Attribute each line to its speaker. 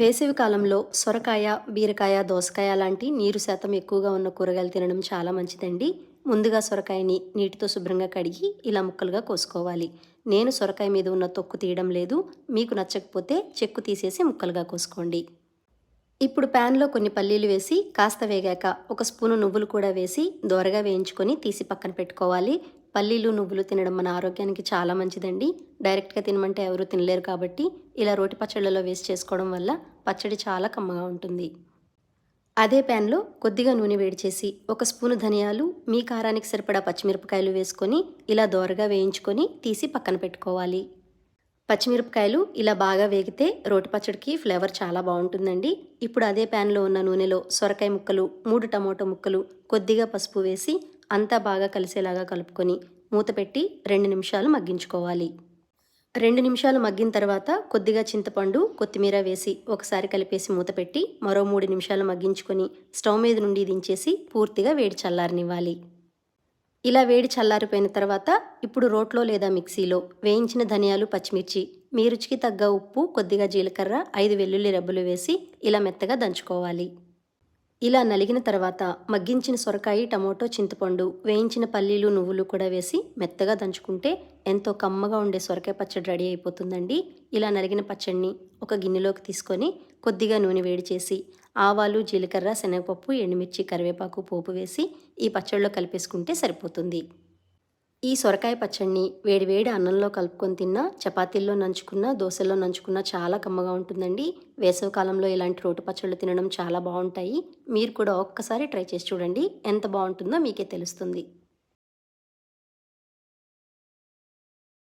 Speaker 1: వేసవి కాలంలో సొరకాయ బీరకాయ దోసకాయ లాంటి నీరు శాతం ఎక్కువగా ఉన్న కూరగాయలు తినడం చాలా మంచిదండి. ముందుగా సొరకాయని నీటితో శుభ్రంగా కడిగి ఇలా ముక్కలుగా కోసుకోవాలి. నేను సొరకాయ మీద ఉన్న తొక్కు తీయడం లేదు. మీకు నచ్చకపోతే చెక్కు తీసేసి ముక్కలుగా కోసుకోండి. ఇప్పుడు ప్యాన్లో కొన్ని పల్లీలు వేసి కాస్త వేగాక ఒక స్పూను నువ్వులు కూడా వేసి దోరగా వేయించుకొని తీసి పక్కన పెట్టుకోవాలి. పల్లీలు నువ్వులు తినడం మన ఆరోగ్యానికి చాలా మంచిదండి. డైరెక్ట్గా తినమంటే ఎవరు తినలేరు కాబట్టి ఇలా రోటి పచ్చళ్ళలో వేసి చేసుకోవడం వల్ల పచ్చడి చాలా కమ్మగా ఉంటుంది. అదే ప్యాన్లో కొద్దిగా నూనె వేడి చేసి ఒక స్పూను ధనియాలు మీ కారానికి సరిపడా పచ్చిమిరపకాయలు వేసుకొని ఇలా దోరగా వేయించుకొని తీసి పక్కన పెట్టుకోవాలి. పచ్చిమిరపకాయలు ఇలా బాగా వేగితే రోటి పచ్చడికి ఫ్లేవర్ చాలా బాగుంటుందండి. ఇప్పుడు అదే ప్యాన్లో ఉన్న నూనెలో సొరకాయ ముక్కలు మూడు టమోటో ముక్కలు కొద్దిగా పసుపు వేసి అంతా బాగా కలిసేలాగా కలుపుకొని మూత పెట్టి రెండు నిమిషాలు మగ్గించుకోవాలి. రెండు నిమిషాలు మగ్గిన తర్వాత కొద్దిగా చింతపండు కొత్తిమీర వేసి ఒకసారి కలిపేసి మూత పెట్టి మరో మూడు నిమిషాలు మగ్గించుకొని స్టవ్ మీద నుండి దించేసి పూర్తిగా వేడి చల్లారనివ్వాలి. ఇలా వేడి చల్లారిపోయిన తర్వాత ఇప్పుడు రోట్లో లేదా మిక్సీలో వేయించిన ధనియాలు పచ్చిమిర్చి మీ రుచికి తగ్గ ఉప్పు కొద్దిగా జీలకర్ర ఐదు వెల్లుల్లి రెబ్బలు వేసి ఇలా మెత్తగా దంచుకోవాలి. ఇలా నలిగిన తర్వాత మగ్గించిన సొరకాయ టమోటో చింతపండు వేయించిన పల్లీలు నువ్వులు కూడా వేసి మెత్తగా దంచుకుంటే ఎంతో కమ్మగా ఉండే సొరకాయ పచ్చడి రెడీ అయిపోతుందండి. ఇలా నలిగిన పచ్చడిని ఒక గిన్నెలోకి తీసుకొని కొద్దిగా నూనె వేడి చేసి ఆవాలు జీలకర్ర శనగపప్పు ఎండుమిర్చి కరివేపాకు పోపు వేసి ఈ పచ్చడిలో కలిపేసుకుంటే సరిపోతుంది. ఈ సొరకాయ పచ్చడిని వేడివేడి అన్నంలో కలుపుకొని తిన్నా చపాతీల్లో నంచుకున్నా దోశల్లో నంచుకున్నా చాలా కమ్మగా ఉంటుందండి. వేసవికాలంలో ఇలాంటి రోటి పచ్చళ్ళు తినడం చాలా బాగుంటాయి. మీరు కూడా ఒక్కసారి ట్రై చేసి చూడండి. ఎంత బాగుంటుందో మీకే తెలుస్తుంది.